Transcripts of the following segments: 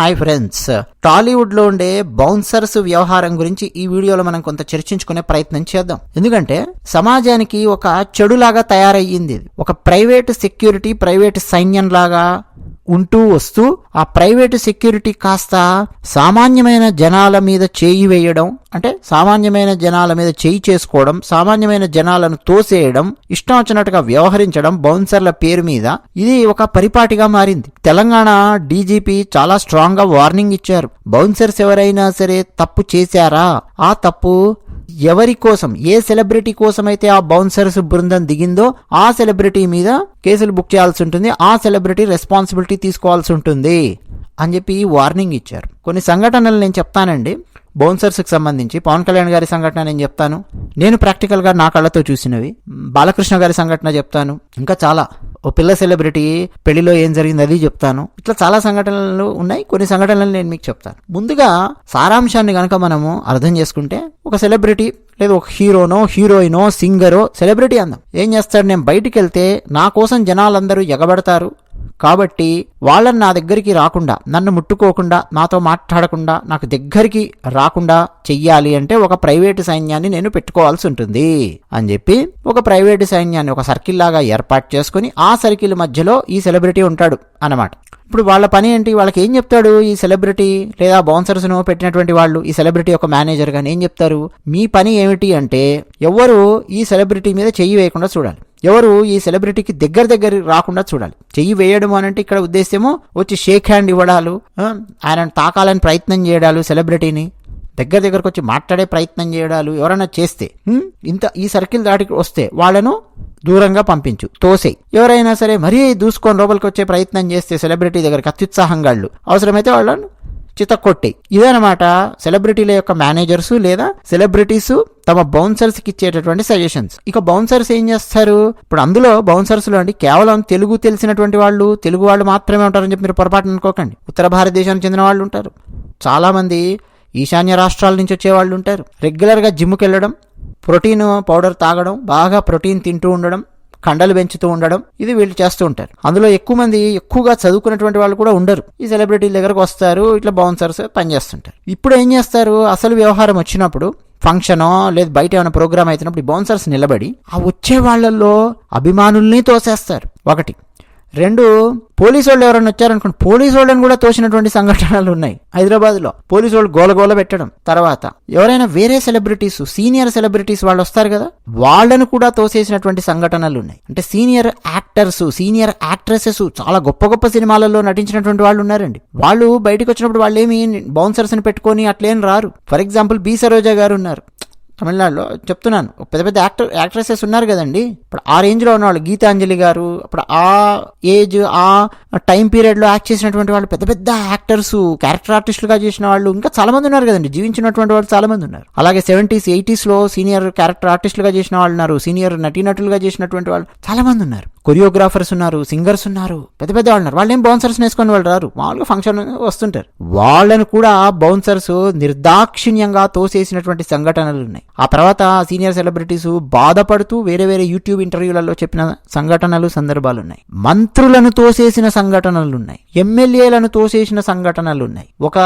Hi friends. టాలీవుడ్లో ఉండే bouncers వ్యవహారం గురించి ఈ వీడియోలో మనం కొంత చర్చించుకునే ప్రయత్నం చేద్దాం. ఎందుకంటే సమాజానికి ఒక చెడులాగా తయారయ్యింది ఒక ప్రైవేట్ సెక్యూరిటీ ప్రైవేట్ సైన్యం లాగా ఉంటూ వస్తూ ఆ ప్రైవేటు సెక్యూరిటీ కాస్త సామాన్యమైన జనాల మీద చేయి వేయడం అంటే సామాన్యమైన జనాల మీద చేయి చేసుకోవడం సామాన్యమైన జనాలను తోసేయడం ఇష్టం వచ్చినట్టుగా వ్యవహరించడం బౌన్సర్ల పేరు మీద ఇది ఒక పరిపాటిగా మారింది. తెలంగాణ డీజీపీ చాలా స్ట్రాంగ్గా వార్నింగ్ ఇచ్చారు. బౌన్సర్స్ ఎవరైనా సరే తప్పు చేశారా? ఆ తప్పు ఎవరి కోసం ఏ సెలబ్రిటీ కోసం అయితే ఆ బౌన్సర్స్ బృందం దిగిందో ఆ సెలబ్రిటీ మీద కేసులు బుక్ చేయాల్సి ఉంటుంది ఆ సెలబ్రిటీ రెస్పాన్సిబిలిటీ తీసుకోవాల్సి ఉంటుంది అని చెప్పి వార్నింగ్ ఇచ్చారు. కొన్ని సంఘటనలు నేను చెప్తానండి. బౌన్సర్స్కి సంబంధించి పవన్ కళ్యాణ్ గారి సంఘటన నేను చెప్తాను. నేను ప్రాక్టికల్గా నా కళ్ళతో చూసినవి. బాలకృష్ణ గారి సంఘటన చెప్తాను. ఇంకా చాలా. ఓ పిల్ల సెలబ్రిటీ పెళ్ళిలో ఏం జరిగింది అది చెప్తాను. ఇట్లా చాలా సంఘటనలు ఉన్నాయి. కొన్ని సంఘటనలు నేను మీకు చెప్తాను. ముందుగా సారాంశాన్ని కనుక మనము అర్థం చేసుకుంటే ఒక సెలబ్రిటీ లేదా ఒక హీరోనో హీరోయినో సింగరో సెలబ్రిటీ అందాం. ఏం చేస్తాడు? నేను బయటికి వెళ్తే నా కోసం జనాలందరూ ఎగబడతారు. కాబట్టి వాళ్ళని నా దగ్గరికి రాకుండా నన్ను ముట్టుకోకుండా నాతో మాట్లాడకుండా నాకు దగ్గరికి రాకుండా చెయ్యాలి అంటే ఒక ప్రైవేటు సైన్యాన్ని నేను పెట్టుకోవాల్సి ఉంటుంది అని చెప్పి ఒక ప్రైవేటు సైన్యాన్ని ఒక సర్కిల్ లాగా ఏర్పాటు చేసుకుని ఆ సర్కిల్ మధ్యలో ఈ సెలబ్రిటీ ఉంటాడు అన్నమాట. ఇప్పుడు వాళ్ళ పని ఏంటి? వాళ్ళకి ఏం చెప్తాడు ఈ సెలబ్రిటీ? లేదా బౌన్సర్స్ను పెట్టినటువంటి వాళ్ళు ఈ సెలబ్రిటీ యొక్క మేనేజర్ కానీ ఏం చెప్తారు? మీ పని ఏమిటి అంటే ఎవరు ఈ సెలబ్రిటీ మీద చెయ్యి వేయకుండా చూడాలి. ఎవరు ఈ సెలబ్రిటీకి దగ్గర దగ్గర రాకుండా చూడాలి. చెయ్యి వేయడం అని అంటే ఇక్కడ ఉద్దేశము వచ్చి షేక్ హ్యాండ్ ఇవ్వడాలు ఆయన ఆయనను తాకాలని ప్రయత్నం చేయడాలు సెలబ్రిటీని దగ్గర దగ్గరకు వచ్చి మాట్లాడే ప్రయత్నం చేయడాలు ఎవరైనా చేస్తే ఇంత ఈ సర్కిల్ దాటికి వస్తే వాళ్ళను దూరంగా పంపించు తోసే ఎవరైనా సరే మరీ దూసుకొని లోపలికి వచ్చే ప్రయత్నం చేస్తే సెలబ్రిటీ దగ్గరికి అత్యుత్సాహంగాళ్ళు అవసరమైతే వాళ్ళను చితక్కొట్టే. ఇదనమాట సెలబ్రిటీల యొక్క మేనేజర్స్ లేదా సెలబ్రిటీస్ తమ బౌన్సర్స్కి ఇచ్చేటటువంటి సజెషన్స్. ఇక బౌన్సర్స్ ఏం చేస్తారు? ఇప్పుడు అందులో బౌన్సర్స్లో అండి కేవలం తెలుగు తెలిసినటువంటి వాళ్ళు తెలుగు వాళ్ళు మాత్రమే ఉంటారని చెప్పి మీరు పొరపాటు అనుకోకండి. ఉత్తర భారతదేశానికి చెందిన వాళ్ళు ఉంటారు. చాలా మంది ఈశాన్య రాష్ట్రాల నుంచి వచ్చే వాళ్ళు ఉంటారు. రెగ్యులర్గా జిమ్కి వెళ్ళడం ప్రోటీన్ పౌడర్ తాగడం బాగా ప్రోటీన్ తింటూ ఉండడం కండలు పెంచుతూ ఉండడం ఇది వీళ్ళు చేస్తూ ఉంటారు. అందులో ఎక్కువ మంది ఎక్కువగా చదువుకున్నటువంటి వాళ్ళు కూడా ఉండరు. ఈ సెలబ్రిటీల దగ్గరకు వస్తారు ఇట్లా బౌన్సర్స్ పనిచేస్తుంటారు ఇప్పుడు ఏం చేస్తారు? అసలు వ్యవహారం వచ్చినప్పుడు ఫంక్షనో లేదు బయట ఏమైనా ప్రోగ్రామ్ అవుతున్నప్పుడు ఈ బౌన్సర్స్ నిలబడి ఆ వచ్చే వాళ్ళల్లో అభిమానుల్ని తోసేస్తారు. ఒకటి. రెండు పోలీసు వాళ్ళు ఎవరైనా వచ్చారనుకోండి పోలీసు వాళ్ళని కూడా తోసినటువంటి సంఘటనలు ఉన్నాయి హైదరాబాద్లో పోలీసు వాళ్ళు గోలగోల పెట్టడం తర్వాత. ఎవరైనా వేరే సెలబ్రిటీస్ సీనియర్ సెలబ్రిటీస్ వాళ్ళు వస్తారు కదా వాళ్ళను కూడా తోసేసినటువంటి సంఘటనలు ఉన్నాయి. అంటే సీనియర్ యాక్టర్స్ సీనియర్ యాక్ట్రెసెస్ చాలా గొప్ప గొప్ప సినిమాలలో నటించినటువంటి వాళ్ళు ఉన్నారండి. వాళ్ళు బయటకు వచ్చినప్పుడు వాళ్ళు ఏమి బౌన్సర్స్ని పెట్టుకొని అట్లేం రారు. For example B. సరోజా గారు ఉన్నారు. తమిళనాడులో చెప్తున్నాను. పెద్ద పెద్ద యాక్టర్ యాక్ట్రెసెస్ ఉన్నారు కదండి. ఇప్పుడు ఆ రేంజ్లో ఉన్నవాళ్ళు గీతాంజలి గారు ఇప్పుడు ఆ ఏజ్ ఆ టైం పీరియడ్లో యాక్ట్ చేసినటువంటి వాళ్ళు పెద్ద పెద్ద యాక్టర్స్ క్యారెక్టర్ ఆర్టిస్టులుగా చేసిన వాళ్ళు ఇంకా చాలా మంది ఉన్నారు కదండి. జీవించినటువంటి వాళ్ళు చాలా మంది ఉన్నారు. అలాగే సెవెంటీస్ ఎయిటీస్లో సీనియర్ క్యారెక్టర్ ఆర్టిస్టులుగా చేసిన వాళ్ళు ఉన్నారు. సీనియర్ నటీనటులుగా చేసినటువంటి వాళ్ళు చాలా మంది ఉన్నారు. కొరియోగ్రాఫర్స్ ఉన్నారు సింగర్స్ ఉన్నారు పెద్ద పెద్ద వాళ్ళు ఉన్నారు వాళ్ళు ఏం బౌన్సర్స్ వేసుకొని వాళ్ళు రారు. మామూలుగా ఫంక్షన్ వస్తుంటారు. వాళ్ళను కూడా బౌన్సర్స్ నిర్దాక్షిణ్యంగా తోసేసినటువంటి సంఘటనలు ఉన్నాయి. ఆ తర్వాత సీనియర్ సెలబ్రిటీస్ బాధపడుతూ వేరే వేరే యూట్యూబ్ ఇంటర్వ్యూలలో చెప్పిన సంఘటనలు సందర్భాలు ఉన్నాయి. మంత్రులను తోసేసిన సంఘటనలు ఉన్నాయి. ఎమ్మెల్యేలను తోసేసిన సంఘటనలు ఉన్నాయి. ఒక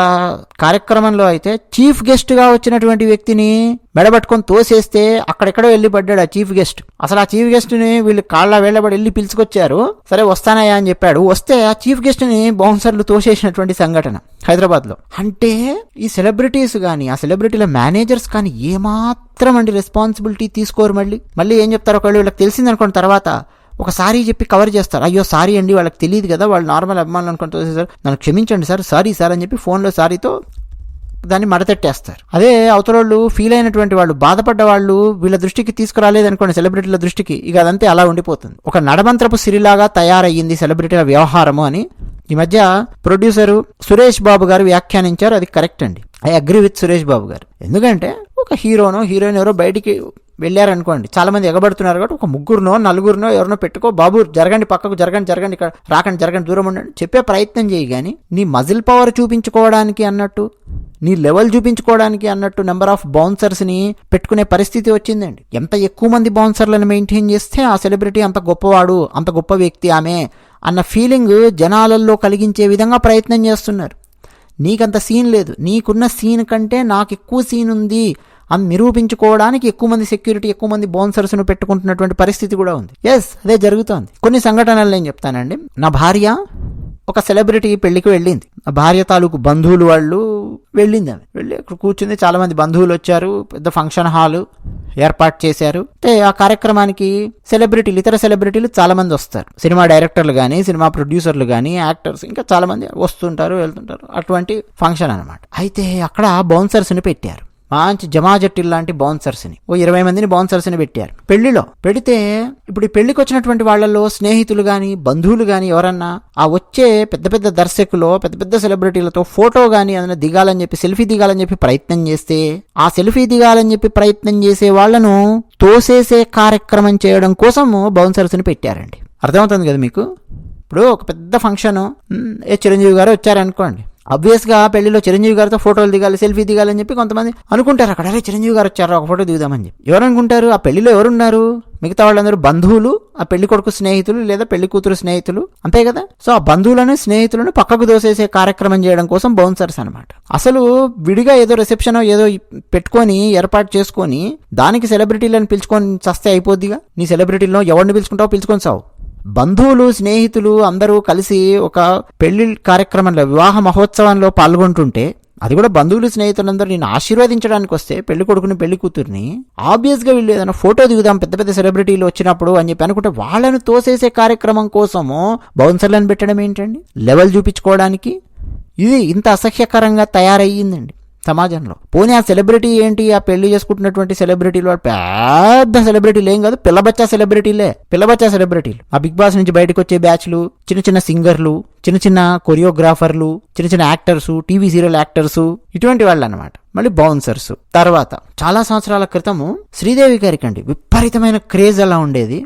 కార్యక్రమంలో అయితే చీఫ్ గెస్ట్గా వచ్చినటువంటి వ్యక్తిని మెడబట్టుకొని తోసేస్తే అక్కడెక్కడో వెళ్ళి పడ్డాడు ఆ చీఫ్ గెస్ట్. అసలు ఆ చీఫ్ గెస్ట్ని వీళ్ళు కాళ్ళ వేళ్ళబడి వెళ్ళి పిలుచుకొచ్చారు. సరే వస్తానయ్యా అని చెప్పాడు. వస్తే ఆ చీఫ్ గెస్ట్ని బౌన్సర్లు తోసేసినటువంటి సంఘటన హైదరాబాద్లో అంటే ఈ సెలబ్రిటీస్ కానీ ఆ సెలబ్రిటీల మేనేజర్స్ కానీ ఏమాత్రం అండి రెస్పాన్సిబిలిటీ తీసుకోరు మళ్ళీ. మళ్ళీ ఏం చెప్తారు ఒకవేళ వీళ్ళకి తెలిసింది తర్వాత ఒక సారీ చెప్పి కవర్ చేస్తారు. అయ్యో సారీ అండి వాళ్ళకి తెలియదు కదా వాళ్ళు నార్మల్ అభిమానులు అనుకుంటూ సార్ నన్ను క్షమించండి సార్ సారీ సార్ అని చెప్పి ఫోన్లో సారీతో దాన్ని మడతెట్టేస్తారు. అదే అవతలోళ్ళు ఫీల్ అయినటువంటి వాళ్ళు బాధపడ్డ వాళ్ళు వీళ్ళ దృష్టికి తీసుకురాలేదనుకోండి సెలబ్రిటీల దృష్టికి ఇక అదంతే అలా ఉండిపోతుంది. ఒక నడమంత్రపు సిరిలాగా తయారయ్యింది సెలబ్రిటీల వ్యవహారము అని ఈ మధ్య ప్రొడ్యూసరు సురేష్ బాబు గారు వ్యాఖ్యానించారు అది కరెక్ట్ అండి. I agree with Suresh Babu గారు. ఎందుకంటే ఒక హీరోనో హీరోయిన్ ఎవరో బయటికి వెళ్ళారనుకోండి చాలా మంది ఎగబడుతున్నారు కాబట్టి ఒక ముగ్గురునో నలుగురునో ఎవరినో పెట్టుకో బాబు జరగండి పక్కకు జరగండి జరగండి ఇక్కడ రాకండి జరగండి దూరం ఉండండి చెప్పే ప్రయత్నం చేయి కానీ నీ మజిల్ పవర్ చూపించుకోవడానికి అన్నట్టు నీ లెవెల్ చూపించుకోవడానికి అన్నట్టు నెంబర్ ఆఫ్ బౌన్సర్స్ని పెట్టుకునే పరిస్థితి వచ్చిందండి. ఎంత ఎక్కువ మంది బౌన్సర్లను మెయింటైన్ చేస్తే ఆ సెలబ్రిటీ అంత గొప్పవాడు అంత గొప్ప వ్యక్తి ఆమె అన్న ఫీలింగ్ జనాలల్లో కలిగించే విధంగా ప్రయత్నం చేస్తున్నారు. నీకంత సీన్ లేదు. నీకున్న సీన్ కంటే నాకు ఎక్కువ సీన్ ఉంది అని నిరూపించుకోవడానికి ఎక్కువ మంది సెక్యూరిటీ ఎక్కువ మంది బౌన్సర్స్ను పెట్టుకుంటున్నటువంటి పరిస్థితి కూడా ఉంది. ఎస్ అదే జరుగుతోంది. కొన్ని సంఘటనలు నేను చెప్తానండి. నా భార్య ఒక సెలబ్రిటీ పెళ్ళికి వెళ్ళింది. భార్య తాలూకు బంధువులు వాళ్ళు వెళ్ళింది ఆమె. వెళ్ళి అక్కడ కూర్చుంది. చాలా మంది బంధువులు వచ్చారు. పెద్ద ఫంక్షన్ హాల్ ఏర్పాటు చేశారు. అయితే ఆ కార్యక్రమానికి సెలబ్రిటీలు ఇతర సెలబ్రిటీలు చాలా మంది వస్తారు. సినిమా డైరెక్టర్లు కానీ సినిమా ప్రొడ్యూసర్లు కానీ యాక్టర్స్ ఇంకా చాలా మంది వస్తుంటారు వెళ్తుంటారు. అటువంటి ఫంక్షన్ అనమాట అయితే అక్కడ బౌన్సర్స్ని పెట్టారు. మంచి జమాజట్టిల్ లాంటి బౌన్సర్స్ని. ఓ ఇరవై మందిని బౌన్సర్స్ని పెట్టారు. పెళ్ళిలో పెడితే ఇప్పుడు ఈ పెళ్ళికి వచ్చినటువంటి వాళ్ళలో స్నేహితులు గాని బంధువులు గాని ఎవరన్నా ఆ వచ్చే పెద్ద పెద్ద దర్శకులు పెద్ద పెద్ద సెలబ్రిటీలతో ఫోటో గాని ఏదైనా దిగాలని చెప్పి సెల్ఫీ దిగాలని చెప్పి ప్రయత్నం చేస్తే ఆ సెల్ఫీ దిగాలని చెప్పి ప్రయత్నం చేసే వాళ్ళను తోసేసే కార్యక్రమం చేయడం కోసం బౌన్సర్స్ని పెట్టారండి. అర్థమవుతుంది కదా మీకు? ఇప్పుడు ఒక పెద్ద ఫంక్షన్ ఏ చిరంజీవి గారు వచ్చారనుకోండి. అబ్వియస్గా పెళ్ళిలో చిరంజీవి గారితో ఫోటోలు దిగాలి సెల్ఫీ దిగాలని చెప్పి కొంతమంది అనుకుంటారు. అక్కడ అరే చిరంజీవి గారు వచ్చారు ఒక ఫోటో దిగుదామని చెప్పి. ఎవరు అనుకుంటారు ఆ పెళ్ళిలో ఎవరున్నారు? మిగతా వాళ్ళందరూ బంధువులు ఆ పెళ్ళి కొడుకు స్నేహితులు లేదా పెళ్ళి కూతురు స్నేహితులు? అంతే కదా? సో ఆ బంధువులను స్నేహితులను పక్కకు దోసేసే కార్యక్రమం చేయడం కోసం బౌన్సర్స్ అనమాట అసలు విడిగా ఏదో రిసెప్షన్ ఏదో పెట్టుకొని ఏర్పాటు చేసుకొని దానికి సెలబ్రిటీలను పిలుచుకొని చస్తే అయిపోద్దిగా? నీ సెలబ్రిటీలను ఎవరిని పిలుచుకుంటావు పిలుచుకొని సావు. బంధువులు స్నేహితులు అందరూ కలిసి ఒక పెళ్ళి కార్యక్రమంలో వివాహ మహోత్సవంలో పాల్గొంటుంటే అది కూడా బంధువులు స్నేహితులందరూ నేను ఆశీర్వదించడానికి వస్తే పెళ్ళి కొడుకుని పెళ్ళి కూతుర్ని ఆబ్వియస్గా వీళ్ళు ఏదైనా ఫోటో దిగుదాం పెద్ద పెద్ద సెలబ్రిటీలు వచ్చినప్పుడు అని చెప్పి అనుకుంటే వాళ్ళను తోసేసే కార్యక్రమం కోసము బౌన్సర్లను పెట్టడం ఏంటండి? లెవెల్ చూపించుకోవడానికి? ఇది ఇంత అసహ్యకరంగా తయారయ్యిందండి. సమాజంలో. పోనీ ఆ సెలబ్రిటీ ఏంటి? ఆ పెళ్ళి చేసుకుంటున్నటువంటి సెలబ్రిటీలు పెద్ద సెలబ్రిటీలు ఏం కాదు పిల్లబచ్చా సెలబ్రిటీలే. పిల్లబచ్చా సెలబ్రిటీలు. ఆ బిగ్ బాస్ నుంచి బయటకు వచ్చే బ్యాచ్లు చిన్న చిన్న సింగర్లు చిన్న చిన్న కొరియోగ్రాఫర్లు చిన్న చిన్న యాక్టర్స్ టీవీ సీరియల్ యాక్టర్స్ ఇటువంటి వాళ్ళు అనమాట మళ్ళీ బౌన్సర్స్. తర్వాత చాలా సంవత్సరాల క్రితము శ్రీదేవి గారికి అండి విపరీతమైన క్రేజ్ అలా ఉండేది.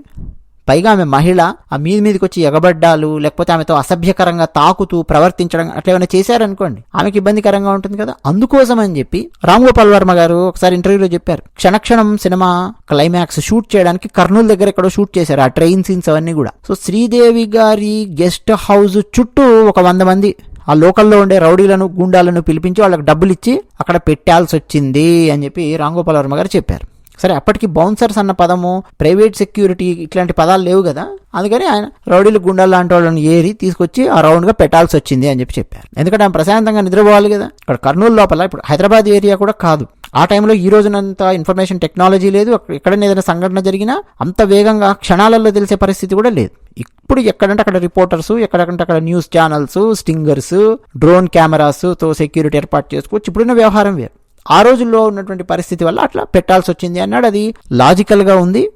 పైగా ఆమె మహిళ ఆ మీద మీదకి వచ్చి ఎగబడ్డాలు లేకపోతే ఆమెతో అసభ్యకరంగా తాకుతూ ప్రవర్తించడం అట్లా ఏమైనా చేశారనుకోండి ఆమెకి ఇబ్బందికరంగా ఉంటుంది కదా. అందుకోసం అని చెప్పి రామ్ గోపాల్ వర్మ గారు ఒకసారి ఇంటర్వ్యూలో చెప్పారు. క్షణక్షణం సినిమా క్లైమాక్స్ షూట్ చేయడానికి కర్నూలు దగ్గర ఎక్కడో షూట్ చేశారు ఆ ట్రైన్ సీన్స్ అవన్నీ కూడా. సో శ్రీదేవి గారి గెస్ట్ హౌస్ చుట్టూ ఒక వంద మంది ఆ లోకల్లో ఉండే రౌడీలను గుండాలను పిలిపించి వాళ్ళకి డబ్బులు ఇచ్చి అక్కడ పెట్టాల్సి వచ్చింది అని చెప్పి రామ్ గోపాల్ వర్మ గారు చెప్పారు. సరే అప్పటికి బౌన్సర్స్ అన్న పదము ప్రైవేట్ సెక్యూరిటీ ఇట్లాంటి పదాలు లేవు కదా. అందుకని ఆయన రౌడీలు గుండాలు లాంటి వాళ్ళని ఏరి తీసుకొచ్చి ఆ రౌండ్గా పెట్టాల్సి వచ్చింది అని చెప్పి చెప్పారు. ఎందుకంటే ఆయన ప్రశాంతంగా నిద్రపోవాలి కదా. ఇక్కడ కర్నూలు లోపల ఇప్పుడు హైదరాబాద్ ఏరియా కూడా కాదు. ఆ టైంలో ఈ రోజునంత ఇన్ఫర్మేషన్ టెక్నాలజీ లేదు. ఎక్కడైనా ఏదైనా సంఘటన జరిగినా అంత వేగంగా క్షణాలలో తెలిసే పరిస్థితి కూడా లేదు. ఇప్పుడు ఎక్కడంటే అక్కడ రిపోర్టర్స్ ఎక్కడంటే అక్కడ న్యూస్ ఛానల్స్ స్టింగర్స్ డ్రోన్ కెమెరాస్తో సెక్యూరిటీ ఏర్పాటు చేసుకోవచ్చు. ఇప్పుడున్న వ్యవహారం వేరు. ఆ రోజుల్లో ఉన్నటువంటి పరిస్థితి వల్ల అట్లా పెట్టాల్సి వచ్చింది అన్నాడు. అది లాజికల్గా ఉంది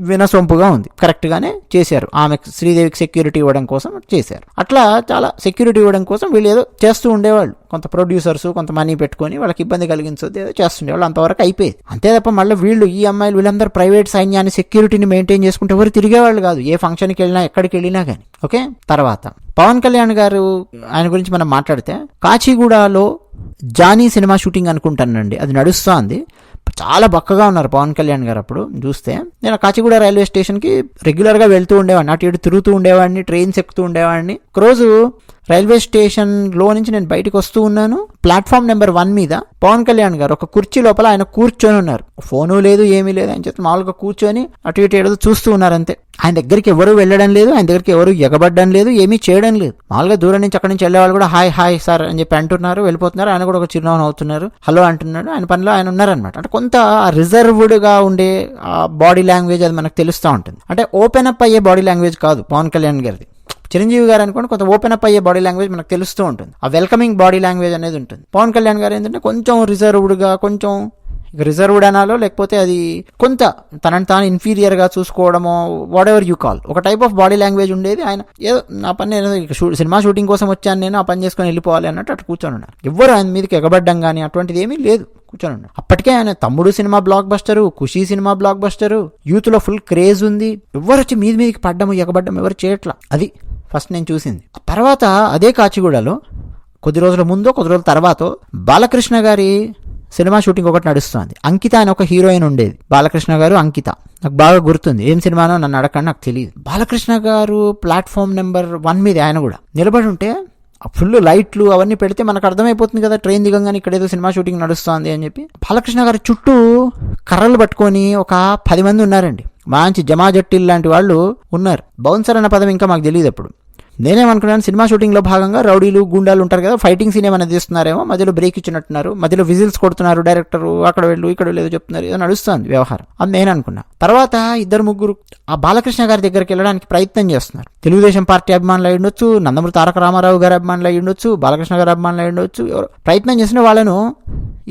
వినసొంపుగా ఉంది. కరెక్ట్గానే చేశారు. ఆమె శ్రీదేవికి సెక్యూరిటీ ఇవ్వడం కోసం చేశారు. అట్లా చాలా సెక్యూరిటీ ఇవ్వడం కోసం వీళ్ళు ఏదో చేస్తూ ఉండేవాళ్ళు. కొంత ప్రొడ్యూసర్స్ కొంత మనీ పెట్టుకొని వాళ్ళకి ఇబ్బంది కలిగించొద్దు ఏదో చేస్తుండేవాళ్ళు. అంతవరకు అయిపోయేది. అంతే తప్ప మళ్ళీ వీళ్ళు ఈ అమ్మాయిలు వీళ్ళందరూ ప్రైవేట్ సైన్యాన్ని సెక్యూరిటీని మెయింటైన్ చేసుకుంటే ఎవరు తిరిగేవాళ్ళు కాదు. ఏ ఫంక్షన్కి వెళ్ళినా ఎక్కడికి వెళ్ళినా కానీ ఓకే? తర్వాత. పవన్ కళ్యాణ్ గారు ఆయన గురించి మనం మాట్లాడితే కాచిగూడలో జానీ సినిమా షూటింగ్ అనుకుంటానండి. అది నడుస్తోంది. చాలా బక్కగా ఉన్నారు పవన్ కళ్యాణ్ గారు అప్పుడు. చూస్తే నేను కాచిగూడ రైల్వే స్టేషన్కి రెగ్యులర్గా వెళ్తూ ఉండేవాడిని. అటు ఇటు తిరుగుతూ ఉండేవాడిని. ట్రైన్స్ ఎక్కుతూ ఉండేవాడిని. ఒకరోజు రైల్వే స్టేషన్లో నుంచి నేను బయటకు వస్తూ ఉన్నాను. ప్లాట్ఫామ్ నెంబర్ వన్ మీద పవన్ కళ్యాణ్ గారు ఒక కుర్చీ లోపల ఆయన కూర్చొని ఉన్నారు. ఫోను లేదు ఏమీ లేదు. ఆయన చేత మామూలుగా కూర్చొని అటు ఇటు ఏదో చూస్తూ ఉన్నారు అంతే. ఆయన దగ్గరికి ఎవరు వెళ్ళడం లేదు ఆయన దగ్గరికి ఎవరు ఎగబడడం లేదు ఏమీ చేయడం లేదు. మామూలుగా దూరం నుంచి అక్కడి నుంచి వెళ్ళే వాళ్ళు కూడా హాయ్ హాయ్ సార్ అని చెప్పి అంటున్నారు వెళ్ళిపోతున్నారు. ఆయన కూడా ఒక చిరునవ్వు అవుతున్నారు. హలో అంటున్నాడు. ఆయన పనిలో ఆయన ఉన్నారనమాట అంటే కొంత రిజర్వ్డ్గా ఉండే బాడీ లాంగ్వేజ్ అది మనకు తెలుస్తూ ఉంటుంది. అంటే ఓపెన్ అప్ అయ్యే బాడీ లాంగ్వేజ్ కాదు పవన్ కళ్యాణ్ గారిది. చిరంజీవి గారు అనుకోండి కొంత ఓపెన్ అప్ అయ్యే బాడీ లాంగ్వేజ్ మనకు తెలుస్తూ ఉంటుంది. ఆ వెల్కమింగ్ బాడీ లాంగ్వేజ్ అనేది ఉంటుంది. పవన్ కళ్యాణ్ గారు ఏంటంటే కొంచెం రిజర్వ్డ్గా కొంచెం రిజర్వ్డ్ అనాలో లేకపోతే అది కొంత తనని తాను ఇన్ఫీరియర్గా చూసుకోవడమో వాట్ ఎవర్ యూ కాల్ ఒక టైప్ ఆఫ్ బాడీ లాంగ్వేజ్ ఉండేది. ఆయన ఏదో నా పని నేను సినిమా షూటింగ్ కోసం వచ్చాను నేను ఆ పని చేసుకొని వెళ్ళిపోవాలి అన్నట్టు అటు కూర్చొని ఉన్నారు. ఎవ్వరు ఆయన మీదకి ఎగబడ్డం కానీ అటువంటిది ఏమీ లేదు. కూర్చొని ఉన్నారు. అప్పటికే ఆయన తమ్ముడు cinema blockbuster Kushi cinema blockbuster యూత్లో ఫుల్ క్రేజ్ ఉంది. ఎవరు వచ్చి మీది మీదకి పడ్డము ఎగబడ్డం ఎవరు చేయట్లా? అది ఫస్ట్ నేను చూసింది. తర్వాత అదే కాచిగూడలో కొద్ది రోజుల ముందో కొద్ది రోజుల తర్వాత బాలకృష్ణ గారి సినిమా షూటింగ్ ఒకటి నడుస్తుంది. అంకిత అని ఒక హీరోయిన్ ఉండేది. బాలకృష్ణ గారు అంకిత. నాకు బాగా గుర్తుంది. ఏం సినిమానో నన్ను అడగండి నాకు తెలియదు. బాలకృష్ణ గారు ప్లాట్ఫామ్ నెంబర్ వన్ మీద ఆయన కూడా నిలబడి ఉంటే ఫుల్ లైట్లు అవన్నీ పెడితే మనకు అర్థమైపోతుంది కదా ట్రైన్ దిగంగానే ఇక్కడ ఏదో సినిమా షూటింగ్ నడుస్తోంది అని చెప్పి. బాలకృష్ణ గారి చుట్టూ కర్రలు పట్టుకొని ఒక పది మంది ఉన్నారండి. మంచి జమా జట్టిల్ లాంటి వాళ్ళు ఉన్నారు. బౌన్సర్ అన్న పదం ఇంకా మాకు తెలియదు అప్పుడు నేనేమనుకున్నాను సినిమా షూటింగ్లో భాగంగా రౌడీలు గుండాలు ఉంటారు కదా ఫైటింగ్ సీన్ ఏమైనా తీస్తున్నారేమో మధ్యలో బ్రేక్ ఇచ్చినట్టున్నారు మధ్యలో విజిల్స్ కొడుతున్నారు డైరెక్టర్ అక్కడ వెళ్ళు ఇక్కడ లేదో చెప్తున్నారు ఏదో నడుస్తుంది వ్యవహారం. అది నేను అనుకున్నా తర్వాత ఇద్దరు ముగ్గురు ఆ బాలకృష్ణ గారి దగ్గరికి వెళ్ళడానికి ప్రయత్నం చేస్తున్నారు. తెలుగుదేశం పార్టీ అభిమానులు అయి ఉండొచ్చు నందమూరి తారక రామారావు గారి అభిమానులు అయి ఉండొచ్చు బాలకృష్ణ గారి అభిమానులు అయి ఉండొచ్చు ఎవరు ప్రయత్నం చేసిన వాళ్ళను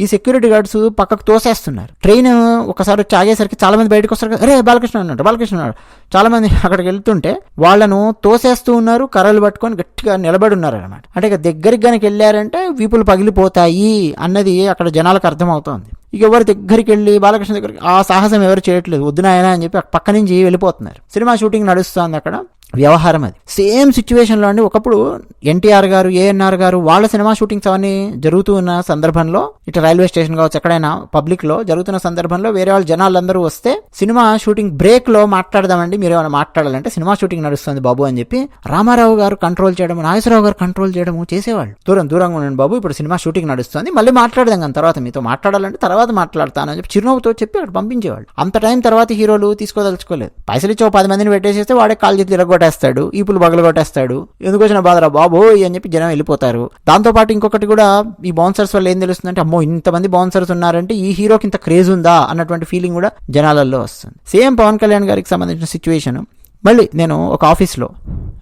ఈ సెక్యూరిటీ గార్డ్స్ పక్కకు తోసేస్తున్నారు. ట్రైన్ ఒకసారి వచ్చి ఆగేసరికి చాలా మంది బయటకు వస్తారు అరే బాలకృష్ణ అన్నాడు బాలకృష్ణ అన్నాడు చాలా మంది అక్కడికి వెళ్తుంటే వాళ్ళను తోసేస్తూ ఉన్నారు కర్రలు పట్టుకొని గట్టిగా నిలబడి ఉన్నారు అనమాట అంటే ఇక దగ్గరికి కనుక వెళ్ళారంటే వీపులు పగిలిపోతాయి అన్నది అక్కడ జనాలకు అర్థమవుతోంది. ఇక ఎవరి దగ్గరికి వెళ్ళి బాలకృష్ణ దగ్గరికి ఆ సాహసం ఎవరు చేయట్లేదు వద్దునాయనా అని చెప్పి పక్క నుంచి వెళ్ళిపోతున్నారు. సినిమా షూటింగ్ నడుస్తోంది అక్కడ. వ్యవహారం అది. సేమ్ సిచ్యువేషన్లో అండి ఒకప్పుడు ఎన్టీఆర్ గారు ఏఎన్ఆర్ గారు వాళ్ళ సినిమా షూటింగ్స్ అవన్నీ జరుగుతూ ఉన్న సందర్భంలో ఇటు రైల్వే స్టేషన్ కావచ్చు ఎక్కడైనా పబ్లిక్లో జరుగుతున్న సందర్భంలో వేరే వాళ్ళ జనాలందరూ వస్తే సినిమా షూటింగ్ బ్రేక్లో మాట్లాడదామండి మీరు ఏమైనా మాట్లాడాలంటే సినిమా షూటింగ్ నడుస్తుంది బాబు అని చెప్పి రామారావు గారు కంట్రోల్ చేయడం నాగేశ్వరరావు గారు కంట్రోల్ చేయడము చేసేవాళ్ళు. దూరం దూరంగా ఉండండి బాబు ఇప్పుడు సినిమా షూటింగ్ నడుస్తుంది మళ్ళీ మాట్లాడదాం కానీ తర్వాత మీతో మాట్లాడాలంటే తర్వాత మాట్లాడతాను అని చెప్పి చిరునవ్వుతో చెప్పి అక్కడ పంపించేవాళ్ళు. అంత టైం తర్వాత హీరోలు తీసుకోదలుచుకోలేదు. పైసలు ఇచ్చి పది మందిని పెట్టేసేస్తే వాడే కాల్ చేతులు కొట్టేస్తాడు ఈపులు బగలు కొట్టేస్తాడు. ఎందుకు వచ్చిన బాధరా బాబోయ్ అని చెప్పి జనం వెళ్ళిపోతారు. దాంతోపాటు ఇంకొకటి కూడా ఈ బౌన్సర్స్ వల్ల ఏం తెలుస్తుందంటే అమ్మో ఇంతమంది బౌన్సర్స్ ఉన్నారంటే ఈ హీరోకి ఇంత క్రేజ్ ఉందా? అన్నటువంటి ఫీలింగ్ కూడా జనాలలో వస్తుంది. సేమ్ పవన్ కళ్యాణ్ గారికి సంబంధించిన సిచ్యువేషన్ మళ్ళీ నేను ఒక ఆఫీస్లో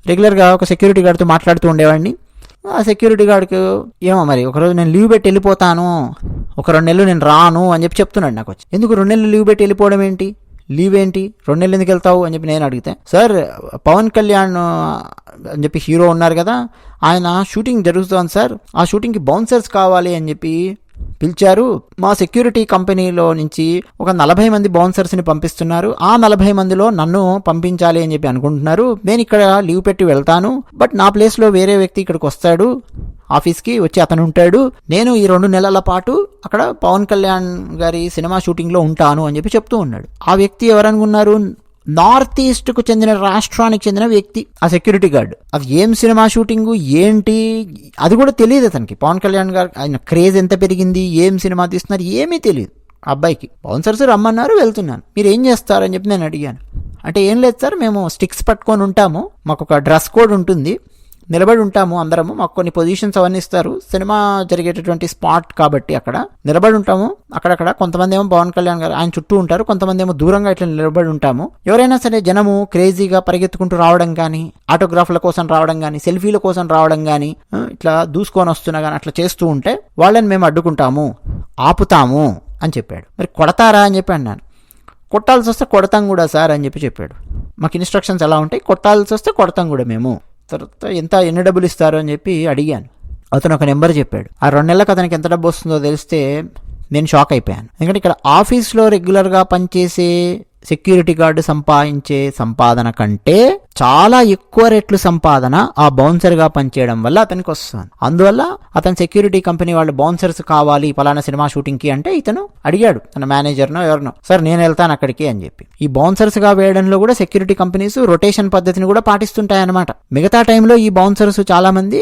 రెగ్యులర్గా ఒక సెక్యూరిటీ గార్డ్తో మాట్లాడుతూ ఉండేవాడిని. ఆ సెక్యూరిటీ గార్డ్కి ఏమో మరి ఒకరోజు నేను లీవ్ పెట్టి వెళ్ళిపోతాను. ఒక రెండు నెలలు నేను రాను అని చెప్పి చెప్తున్నాడు నాకు వచ్చి. ఎందుకు రెండు నెలలు లీవ్ పెట్టి వెళ్ళిపోవడం ఏంటి? లీవ్ ఏంటి? రెండు నెలలు ఎందుకు వెళ్తావు? అని చెప్పి నేను అడిగితే సార్ పవన్ కళ్యాణ్ అని చెప్పి హీరో ఉన్నారు కదా ఆయన షూటింగ్ జరుగుతోంది సార్ ఆ షూటింగ్కి బౌన్సర్స్ కావాలి అని చెప్పి పిలిచారు. మా సెక్యూరిటీ కంపెనీలో నుంచి ఒక నలభై మంది బౌన్సర్స్ని పంపిస్తున్నారు. ఆ నలభై మందిలో నన్ను పంపించాలి అని చెప్పి అనుకుంటున్నారు. నేను ఇక్కడ లీవ్ పెట్టి వెళ్తాను. బట్ నా ప్లేస్లో వేరే వ్యక్తి ఇక్కడికి వస్తాడు. ఆఫీస్కి వచ్చి అతను ఉంటాడు. నేను ఈ రెండు నెలల పాటు అక్కడ పవన్ కళ్యాణ్ గారి సినిమా షూటింగ్లో ఉంటాను అని చెప్పి చెప్తూ ఉన్నాడు. ఆ వ్యక్తి ఎవరనుకున్నారు నార్త్ ఈస్ట్కు చెందిన రాష్ట్రానికి చెందిన వ్యక్తి ఆ సెక్యూరిటీ గార్డ్. అది ఏం సినిమా షూటింగ్? ఏంటి? అది కూడా తెలియదు అతనికి. పవన్ కళ్యాణ్ గారు ఆయన క్రేజ్ ఎంత పెరిగింది? ఏం సినిమా తీస్తున్నారు? ఏమీ తెలియదు. అబ్బాయికి. పవన్ సార్ సార్ రమ్మన్నారు వెళ్తున్నాను. మీరు ఏం చేస్తారని చెప్పి నేను అడిగాను. అంటే ఏం లేదు సార్ మేము స్టిక్స్ పట్టుకొని ఉంటాము. మాకు ఒక డ్రెస్ కోడ్ ఉంటుంది. నిలబడి ఉంటాము అందరము. మాకు కొన్ని పొజిషన్స్ అవన్నీ ఇస్తారు. సినిమా జరిగేటటువంటి స్పాట్ కాబట్టి అక్కడ నిలబడి ఉంటాము. అక్కడక్కడ కొంతమంది ఏమో పవన్ కళ్యాణ్ గారు ఆయన చుట్టూ ఉంటారు. కొంతమంది ఏమో దూరంగా ఇట్లా నిలబడి ఉంటాము. ఎవరైనా సరే జనము క్రేజీగా పరిగెత్తుకుంటూ రావడం కానీ ఆటోగ్రాఫ్ల కోసం రావడం కానీ సెల్ఫీల కోసం రావడం కానీ ఇట్లా దూసుకొని వస్తున్నా కానీ అట్లా చేస్తూ ఉంటే వాళ్ళని మేము అడ్డుకుంటాము. ఆపుతాము అని చెప్పాడు. మరి కొడతారా అని చెప్పి అన్నాను. కొట్టాల్సి వస్తే కొడతాం కూడా సార్ అని చెప్పి చెప్పాడు. మాకు ఇన్స్ట్రక్షన్స్ ఎలా ఉంటాయి? కొట్టాల్సి వస్తే కొడతాం కూడా మేము. తర్వాత ఎంత ఎన్ని డబ్బులు ఇస్తారు అని చెప్పి అడిగాను. అతను ఒక నెంబర్ చెప్పాడు. ఆ రెండు నెలలకు అతనికి ఎంత డబ్బు వస్తుందో తెలిస్తే నేను షాక్ అయిపోయాను. ఎందుకంటే ఇక్కడ ఆఫీస్లో రెగ్యులర్గా పనిచేసే సెక్యూరిటీ గార్డు సంపాదించే సంపాదన కంటే చాలా ఎక్కువ రెట్లు సంపాదన ఆ బౌన్సర్గా పనిచేయడం వల్ల అతనికి వస్తుంది. అందువల్ల అతను సెక్యూరిటీ కంపెనీ వాళ్ళు బౌన్సర్స్ కావాలి పలానా సినిమా షూటింగ్కి అంటే ఇతను అడిగాడు తన మేనేజర్నో ఎవరినో సార్ నేను వెళ్తాను అక్కడికి అని చెప్పి. ఈ బౌన్సర్స్గా వేయడంలో కూడా సెక్యూరిటీ కంపెనీస్ రొటేషన్ పద్ధతిని కూడా పాటిస్తుంటాయన్నమాట. మిగతా టైంలో ఈ బౌన్సర్స్ చాలా మంది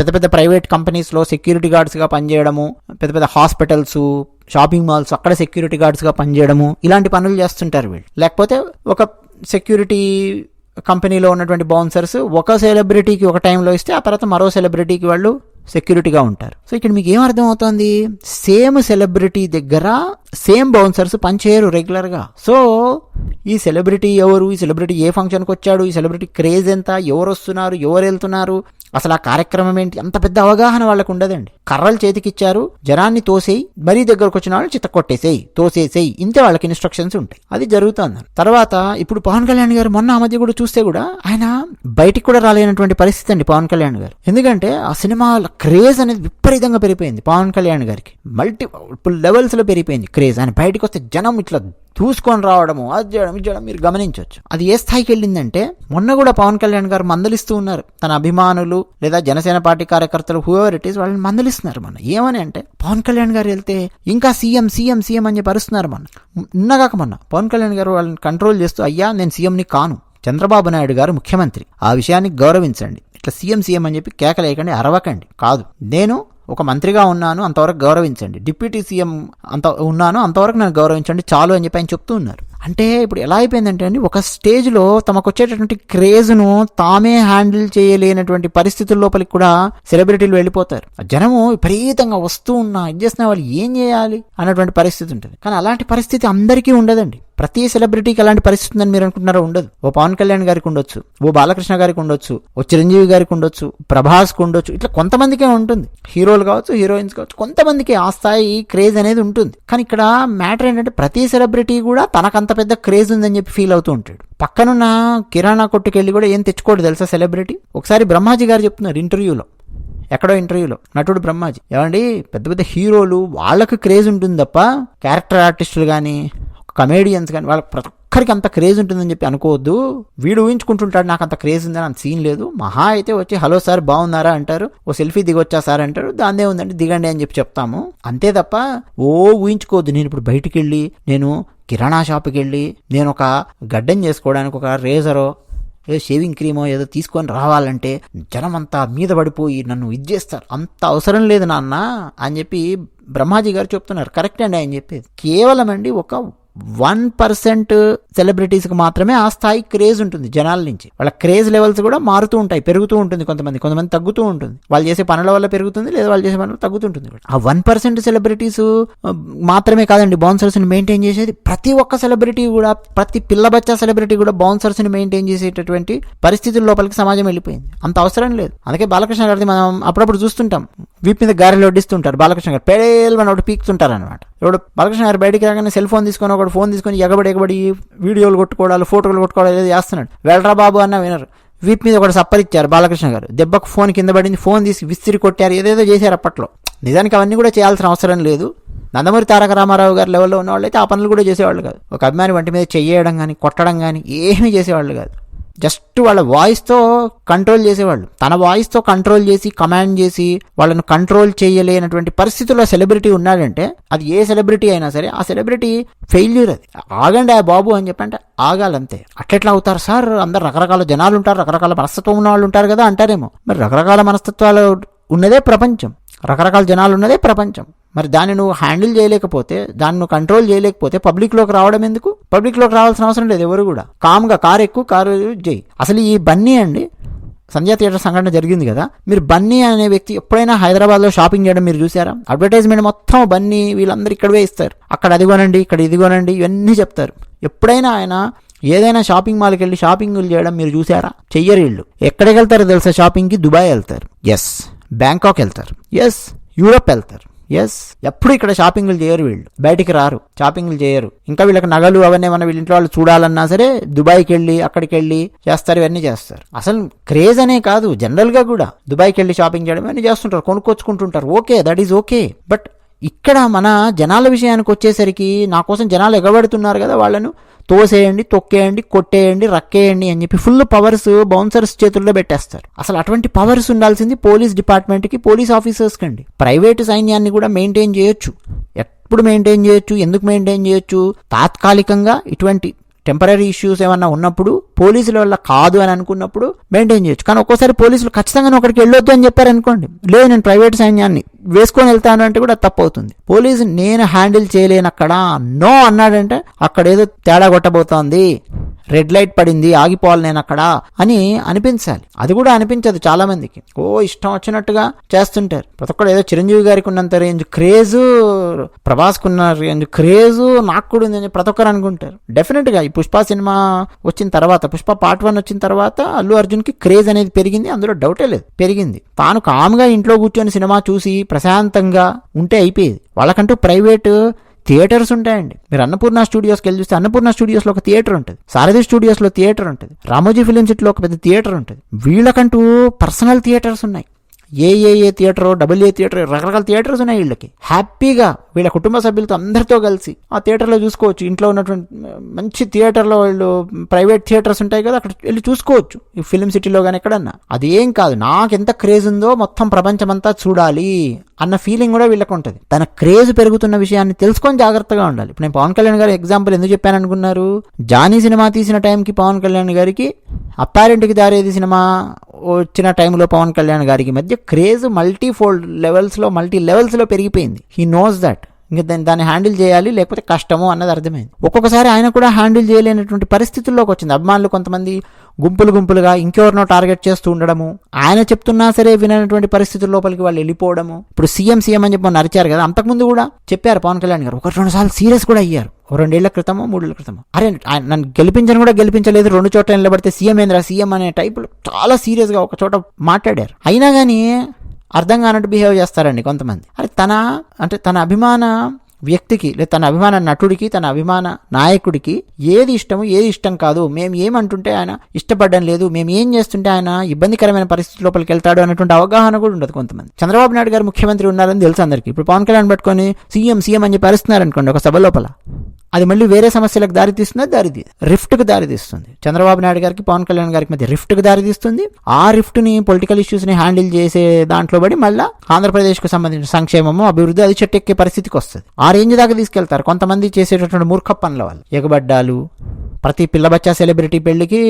పెద్ద పెద్ద ప్రైవేట్ కంపెనీస్లో సెక్యూరిటీ గార్డ్స్గా పనిచేయడము పెద్ద పెద్ద హాస్పిటల్స్ షాపింగ్ మాల్స్ అక్కడ సెక్యూరిటీ గార్డ్స్గా పనిచేయడము ఇలాంటి పనులు చేస్తుంటారు వీళ్ళు. లేకపోతే ఒక సెక్యూరిటీ కంపెనీలో ఉన్నటువంటి బౌన్సర్స్ ఒక సెలబ్రిటీకి ఒక టైంలో ఇస్తే ఆ తర్వాత మరో సెలబ్రిటీకి వాళ్ళు సెక్యూరిటీగా ఉంటారు. సో ఇక్కడ మీకు ఏం అర్థం అవుతుంది సేమ్ సెలబ్రిటీ దగ్గర సేమ్ బౌన్సర్స్ పనిచేయరు రెగ్యులర్గా. సో ఈ సెలబ్రిటీ ఎవరు? ఈ సెలబ్రిటీ ఏ ఫంక్షన్కి వచ్చాడు? ఈ సెలబ్రిటీ క్రేజ్ ఎంత? ఎవరు వస్తున్నారు? ఎవరు వెళ్తున్నారు? అసలు ఆ కార్యక్రమం ఏంటి? అంత పెద్ద అవగాహన వాళ్ళకు ఉండదండి. కర్రలు చేతికిచ్చారు జనాన్ని తోసేయి మరీ దగ్గరకు వచ్చిన వాళ్ళు చిత్త కొట్టేసేయి తోసేసేయి ఇంతే వాళ్ళకి ఇన్స్ట్రక్షన్స్ ఉంటాయి. అది జరుగుతుంది. తర్వాత ఇప్పుడు పవన్ కళ్యాణ్ గారు మొన్న ఆ మధ్య కూడా చూస్తే కూడా ఆయన బయటికి కూడా రాలేనటువంటి పరిస్థితి అండి పవన్ కళ్యాణ్ గారు. ఎందుకంటే ఆ సినిమాల క్రేజ్ అనేది విపరీతంగా పెరిగిపోయింది పవన్ కళ్యాణ్ గారికి. మల్టీ లెవెల్స్లో పెరిగిపోయింది క్రేజ్. ఆయన బయటకు వస్తే జనం ఇట్లా చూసుకొని రావడము అది చేయడం ఇది చేయడం మీరు గమనించవచ్చు. అది ఏ స్థాయికి వెళ్ళిందంటే మొన్న కూడా పవన్ కళ్యాణ్ గారు మందలిస్తూ ఉన్నారు. తన అభిమానులు లేదా జనసేన పార్టీ కార్యకర్తలు హూఎవర్ ఇట్ ఈస్ వాళ్ళని మందలిస్తున్నారు మన ఏమని అంటే పవన్ కళ్యాణ్ గారు వెళ్తే ఇంకా సీఎం సీఎం సీఎం అని చెప్పి అరుస్తున్నారు మన ఉన్నగాక మొన్న. పవన్ కళ్యాణ్ గారు వాళ్ళని కంట్రోల్ చేస్తూ అయ్యా నేను సీఎంని కాను. చంద్రబాబు నాయుడు గారు ముఖ్యమంత్రి. ఆ విషయాన్ని గౌరవించండి. ఇట్లా సీఎం సీఎం అని చెప్పి కేకలేయకండి అరవకండి. కాదు. నేను ఒక మంత్రిగా ఉన్నాను అంతవరకు గౌరవించండి. డిప్యూటీ సీఎం అంత ఉన్నాను అంతవరకు నన్ను గౌరవించండి చాలు అని చెప్పి ఆయన చెప్తూ ఉన్నారు. అంటే ఇప్పుడు ఎలా అయిపోయిందంటే అండి ఒక స్టేజ్లో తమకు వచ్చేటటువంటి క్రేజ్ను తామే హ్యాండిల్ చేయలేనటువంటి పరిస్థితుల లోపలికి కూడా సెలబ్రిటీలు వెళ్ళిపోతారు. జనము విపరీతంగా వస్తూ ఉన్నా ఇది చేసిన వాళ్ళు ఏం చేయాలి? అన్నటువంటి పరిస్థితి ఉంటుంది. కానీ అలాంటి పరిస్థితి అందరికీ ఉండదండి. ప్రతి సెలబ్రిటీకి అలాంటి పరిస్థితి ఉందని మీరు అనుకుంటున్నారో ఉండదు. ఓ పవన్ కళ్యాణ్ గారికి ఉండొచ్చు ఓ బాలకృష్ణ గారికి ఉండొచ్చు ఓ చిరంజీవి గారికి ఉండొచ్చు ప్రభాస్కి ఉండొచ్చు ఇట్లా కొంతమందికే ఉంటుంది. హీరోలు కావచ్చు హీరోయిన్స్ కావచ్చు కొంతమందికి ఆ స్థాయి క్రేజ్ అనేది ఉంటుంది. కానీ ఇక్కడ మ్యాటర్ ఏంటంటే ప్రతి సెలబ్రిటీ కూడా తనకంత పెద్ద క్రేజ్ ఉందని చెప్పి ఫీల్ అవుతూ ఉంటాడు. పక్కనున్న కిరాణా కొట్టుకెళ్ళి కూడా ఏం తెచ్చుకోడు తెలుసా సెలబ్రిటీ? ఒకసారి బ్రహ్మాజీ గారు చెప్తున్నారు ఇంటర్వ్యూలో. ఎక్కడో ఇంటర్వ్యూలో. నటుడు బ్రహ్మాజీ. ఏమండి పెద్ద పెద్ద హీరోలు వాళ్ళకు క్రేజ్ ఉంటుంది తప్ప క్యారెక్టర్ ఆర్టిస్టులు కానీ కమేడియన్స్ కానీ వాళ్ళ ప్రతి ఒక్కరికి అంత క్రేజ్ ఉంటుందని చెప్పి అనుకోవద్దు. వీడు ఊహించుకుంటుంటాడు నాకు అంత క్రేజ్ ఉందని అంత సీన్ లేదు. మహా అయితే వచ్చి హలో సార్ బాగున్నారా? అంటారు. ఓ సెల్ఫీ దిగొచ్చా సార్ అంటారు. దాన్నే ఉందండి దిగండి అని చెప్పి చెప్తాము. అంతే తప్ప ఓ ఊహించుకోవద్దు. నేను ఇప్పుడు బయటికి వెళ్ళి నేను కిరాణా షాప్కి వెళ్ళి నేను ఒక గడ్డం చేసుకోవడానికి ఒక రేజరో ఏదో షేవింగ్ క్రీమో ఏదో తీసుకొని రావాలంటే జనం అంతా మీద పడిపోయి నన్ను ఇది చేస్తారు. అంత అవసరం లేదు నాన్న అని చెప్పి బ్రహ్మాజీ గారు చెప్తున్నారు. కరెక్ట్ అండి ఆయన చెప్పేది. కేవలం అండి ఒక వన్ పర్సెంట్ సెలబ్రిటీస్కి మాత్రమే ఆ స్థాయి క్రేజ్ ఉంటుంది జనాల నుంచి. వాళ్ళ క్రేజ్ లెవెల్స్ కూడా మారుతూ ఉంటాయి పెరుగుతూ ఉంటుంది కొంతమంది కొంతమంది తగ్గుతూ ఉంటుంది. వాళ్ళు చేసే పనుల వల్ల పెరుగుతుంది లేదా వాళ్ళు చేసే పనులు తగ్గుతుంటుంది కూడా. ఆ వన్ పర్సెంట్ సెలబ్రిటీస్ మాత్రమే కాదండి బౌన్సర్స్ని మెయింటైన్ చేసేది ప్రతి ఒక్క సెలబ్రిటీ కూడా ప్రతి పిల్లబచ్చా సెలబ్రిటీ కూడా బౌన్సర్స్ని మెయింటైన్ చేసేటటువంటి పరిస్థితుల లోపలికి సమాజం వెళ్ళిపోయింది. అంత అవసరం లేదు. అందుకే బాలకృష్ణ గారిది మనం అప్పుడప్పుడు చూస్తుంటాం. వీప్ మీద గారెలు వడ్డిస్తుంటారు బాలకృష్ణ గారు. పేడేలు మన ఒకటి పీక్తుంటారు అనమాట ఇప్పుడు బాలకృష్ణ గారు బయటికి రాగానే సెల్ ఫోన్ తీసుకొని ఒకటి ఫోన్ తీసుకొని ఎగబడి ఎగబడి వీడియోలు కొట్టుకోవడాలు ఫోటోలు కొట్టుకోవడాలు ఏదో చేస్తున్నాడు. వెళ్ళరా బాబు అన్న వినరు. వీప్ మీద ఒకటి సప్పరిచ్చారు బాలకృష్ణ గారు. దెబ్బకు ఫోన్ కింద పడింది ఫోన్ తీసి విసిరి కొట్టారు ఏదేదో చేశారు అప్పట్లో. నిజానికి అవన్నీ కూడా చేయాల్సిన అవసరం లేదు. నందమూరి తారక రామారావు గారి లెవెల్లో ఉన్న అయితే ఆ పనులు కూడా చేసేవాళ్ళు కాదు. ఒక అభిమాని వంటి మీద చెయ్యడం కానీ కొట్టడం కానీ ఏమీ చేసేవాళ్ళు కాదు. జస్ట్ వాళ్ళ వాయిస్తో కంట్రోల్ చేసేవాళ్ళు. తన వాయిస్తో కంట్రోల్ చేసి కమాండ్ చేసి వాళ్ళను కంట్రోల్ చేయలేనటువంటి పరిస్థితుల్లో సెలబ్రిటీ ఉన్నాడంటే అది ఏ సెలబ్రిటీ అయినా సరే ఆ సెలబ్రిటీ ఫెయిల్యూర్ అది. ఆగండి ఆ బాబు అని చెప్పంటే ఆగాలంతే. అట్లెట్లా అవుతారు సార్? అందరు రకరకాల జనాలు ఉంటారు రకరకాల మనస్తత్వం ఉన్న వాళ్ళు ఉంటారు కదా అంటారేమో. మరి రకరకాల మనస్తత్వాలు ఉన్నదే ప్రపంచం. రకరకాల జనాలు ఉన్నదే ప్రపంచం. మరి దాన్ని నువ్వు హ్యాండిల్ చేయలేకపోతే దాన్ని నువ్వు కంట్రోల్ చేయలేకపోతే పబ్లిక్లోకి రావడం ఎందుకు? పబ్లిక్లోకి రావాల్సిన అవసరం లేదు ఎవరు కూడా. కామ్గా కారు ఎక్కువ కారు చేయి అసలు ఈ బన్నీ అండి సంధ్యా థియేటర్ సంఘటన జరిగింది కదా మీరు బన్నీ అనే వ్యక్తి ఎప్పుడైనా హైదరాబాద్లో షాపింగ్ చేయడం మీరు చూసారా అడ్వర్టైజ్మెంట్ మొత్తం బన్నీ వీళ్ళందరూ ఇక్కడే ఇస్తారు. అక్కడ అది కొనండి ఇక్కడ ఇది కొనండి ఇవన్నీ చెప్తారు. ఎప్పుడైనా ఆయన ఏదైనా షాపింగ్ మాల్కి వెళ్ళి షాపింగ్లు చేయడం మీరు చూసారా చెయ్యరు వీళ్ళు. ఎక్కడికి వెళ్తారో తెలుసా షాపింగ్కి? దుబాయ్ వెళ్తారు. ఎస్. బ్యాంకాక్ వెళ్తారు. ఎస్. యూరప్ వెళ్తారు. ఎస్ ఎప్పుడు ఇక్కడ షాపింగ్లు చేయరు వీళ్ళు. బయటికి రారు. షాపింగ్లు చేయరు. ఇంకా వీళ్ళకి నగలు అవన్నీ మన వీళ్ళ ఇంట్లో వాళ్ళు చూడాలన్నా సరే దుబాయ్కి వెళ్ళి అక్కడికి వెళ్ళి చేస్తారు ఇవన్నీ చేస్తారు. అసలు క్రేజ్ అనే కాదు. జనరల్గా కూడా దుబాయ్కి వెళ్ళి షాపింగ్ చేయడం ఇవన్నీ చేస్తుంటారు. కొనుక్కొచ్చుకుంటుంటారు. Okay that is okay but ఇక్కడ మన జనాల విషయానికి వచ్చేసరికి నా కోసం జనాలు ఎగబడుతున్నారు కదా వాళ్ళను. తోసేయండి తొక్కేయండి కొట్టేయండి రక్కేయండి అని చెప్పి ఫుల్ పవర్స్ బౌన్సర్స్ చేతుల్లో పెట్టేస్తారు. అసలు అటువంటి పవర్స్ ఉండాల్సింది పోలీస్ డిపార్ట్మెంట్కి పోలీస్ ఆఫీసర్స్కి అండి ప్రైవేటు సైన్యాన్ని కూడా మెయింటైన్ చేయొచ్చు. ఎప్పుడు మెయింటైన్ చేయొచ్చు ఎందుకు మెయింటైన్ చేయొచ్చు? తాత్కాలికంగా ఇటువంటి టెంపరీ ఇష్యూస్ ఏమన్నా ఉన్నప్పుడు పోలీసుల వల్ల కాదు అని అనుకున్నప్పుడు మెయింటైన్ చేయొచ్చు. కానీ ఒక్కోసారి పోలీసులు ఖచ్చితంగా ఒకడికి వెళ్ళొద్దు అని చెప్పారు అనుకోండి లేదు నేను ప్రైవేట్ సైన్యాన్ని వేసుకొని వెళ్తాను అంటే కూడా తప్పు అవుతుంది పోలీసు నేను హ్యాండిల్ చేయలేను అక్కడ నో అన్నాడంటే అక్కడ ఏదో తేడా కొట్టబోతోంది. రెడ్ లైట్ పడింది ఆగిపోవాలి నేను అక్కడ అని అనిపించాలి. అది కూడా అనిపించదు చాలా మందికి ఓ ఇష్టం వచ్చినట్టుగా చేస్తుంటారు. ప్రతి ఒక్కడు ఏదో చిరంజీవి గారికి ఉన్నంత రేంజ్ క్రేజ్ ప్రభాస్కు ఉన్న రేంజ్ క్రేజ్ నాకు కూడా ఉందని ప్రతి ఒక్కరు అనుకుంటారు. డెఫినెట్గా ఈ పుష్ప సినిమా వచ్చిన తర్వాత పుష్ప పార్ట్ వన్ వచ్చిన తర్వాత అల్లు అర్జున్కి క్రేజ్ అనేది పెరిగింది అందులో డౌటే లేదు. పెరిగింది. తాను కామ్గా ఇంట్లో కూర్చొని సినిమా చూసి ప్రశాంతంగా ఉంటే అయిపోయేది. వాళ్ళకంటూ ప్రైవేటు థియేటర్స్ ఉంటాయండి. మీరు అన్నపూర్ణ స్టూడియోస్కి వెళ్ళి చూస్తే అన్నపూర్ణ స్టూడియోస్లో ఒక థియేటర్ ఉంటుంది. సారథి స్టూడియోస్లో థియేటర్ ఉంటుంది. రామోజీ ఫిలిం సిటీలో ఒక పెద్ద థియేటర్ ఉంటుంది. వీళ్ళకంటూ పర్సనల్ థియేటర్స్ ఉన్నాయి. A A A theatre double A theatre రకరకాల థియేటర్స్ ఉన్నాయి వీళ్ళకి. హ్యాపీగా వీళ్ళ కుటుంబ సభ్యులతో అందరితో కలిసి ఆ థియేటర్లో చూసుకోవచ్చు. ఇంట్లో ఉన్నటువంటి మంచి థియేటర్లో వాళ్ళు ప్రైవేట్ థియేటర్స్ ఉంటాయి కదా అక్కడ వెళ్ళి చూసుకోవచ్చు. ఈ ఫిలిం సిటీలో కానీ ఎక్కడన్నా. అది ఏం కాదు నాకు ఎంత క్రేజ్ ఉందో మొత్తం ప్రపంచమంతా చూడాలి అన్న ఫీలింగ్ కూడా వీళ్ళకు ఉంటుంది. తన క్రేజ్ పెరుగుతున్న విషయాన్ని తెలుసుకొని జాగ్రత్తగా ఉండాలి. ఇప్పుడు నేను పవన్ కళ్యాణ్ గారి ఎగ్జాంపుల్ ఎందుకు చెప్పాను అనుకున్నారు జానీ సినిమా తీసిన టైంకి పవన్ కళ్యాణ్ గారికి అప్పారెంట్కి దారేది సినిమా వచ్చిన టైంలో పవన్ కళ్యాణ్ గారికి మధ్య క్రేజ్ మల్టీ ఫోల్డ్ లెవెల్స్లో మల్టీ లెవెల్స్లో పెరిగిపోయింది. హీ నోస్ దట్ ఇంకా దాన్ని దాన్ని హ్యాండిల్ చేయాలి లేకపోతే కష్టము అన్నది అర్థమైంది. ఒక్కొక్కసారి ఆయన కూడా హ్యాండిల్ చేయలేనటువంటి పరిస్థితుల్లోకి వచ్చింది. అభిమానులు కొంతమంది గుంపులు గుంపులుగా ఇంకెవరినో టార్గెట్ చేస్తూ ఉండడము ఆయన చెప్తున్నా సరే వినటువంటి పరిస్థితుల లోపలికి వాళ్ళు వెళ్ళిపోవడము. ఇప్పుడు సీఎం సీఎం అని చెప్పి నరిచారు కదా అంతకుముందు కూడా చెప్పారు పవన్ కళ్యాణ్ గారు ఒక రెండు సార్లు సీరియస్ కూడా అయ్యారు. రెండేళ్ళ క్రితమో మూడేళ్ళ క్రితమో. అరే ఆయన నన్ను గెలిపించను కూడా గెలిపించలేదు రెండు చోట్ల నిలబడితే సీఎం ఏంద్రా సీఎం అనే టైపులో చాలా సీరియస్గా ఒక చోట మాట్లాడారు. అయినా కానీ అర్థం కానట్టు బిహేవ్ చేస్తారండి కొంతమంది. అరే తన అంటే తన అభిమాన వ్యక్తికి లేదా తన అభిమాన నటుడికి తన అభిమాన నాయకుడికి ఏది ఇష్టము ఏది ఇష్టం కాదు. మేము ఏమంటుంటే ఆయన ఇష్టపడడం లేదు మేము ఏం చేస్తుంటే ఆయన ఇబ్బందికరమైన పరిస్థితి లోపలికి వెళ్తాడు అన్నటువంటి అవగాహన కూడా ఉండదు కొంతమంది. చంద్రబాబు నాయుడు గారు ముఖ్యమంత్రి ఉన్నారని తెలుసు అందరికీ. ఇప్పుడు పవన్ కళ్యాణ్ పట్టుకొని సీఎం సీఎం అని చెప్పి అనుకోండి ఒక సభ లోపల. అది మళ్ళీ వేరే సమస్యలకు దారి తీస్తుంది దారి రిఫ్ట్కు రిఫ్ట్కి దారి తీస్తుంది. చంద్రబాబు నాయుడు గారికి పవన్ కళ్యాణ్ గారికి మధ్య రిఫ్ట్కు దారి తీస్తుంది. ఆ రిఫ్ట్ని పొలిటికల్ ఇష్యూస్ని హ్యాండిల్ చేసే దాంట్లో పడి మళ్ళీ ఆంధ్రప్రదేశ్కు సంబంధించిన సంక్షేమము అభివృద్ధి అది చెట్టెక్కే పరిస్థితికి వస్తుంది. ఆ రేంజ్ దాకా తీసుకెళ్తారు. కొంతమంది చేసేటటువంటి మూర్ఖ పనుల వాళ్ళు ఎగబడ్డాలు ప్రతి పిల్లబచ్చా సెలబ్రిటీ పెళ్ళికి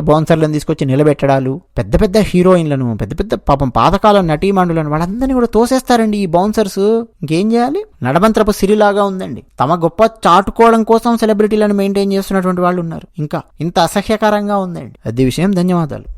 బౌన్సర్లను తీసుకొచ్చి నిలబెట్టడాలు పెద్ద పెద్ద హీరోయిన్లను పెద్ద పెద్ద పాపం పాతకాలం నటీమణులను వాళ్ళందరినీ కూడా తోసేస్తారండి ఈ బౌన్సర్స్. ఇంకేం చేయాలి? నడమంత్రపు సిరిలాగా ఉందండి. తమ గొప్ప చాటుకోవడం కోసం సెలబ్రిటీలను మెయింటైన్ చేస్తున్నటువంటి వాళ్ళు ఉన్నారు. ఇంకా ఇంత అసహ్యకరంగా ఉందండి. అది విషయం ధన్యవాదాలు.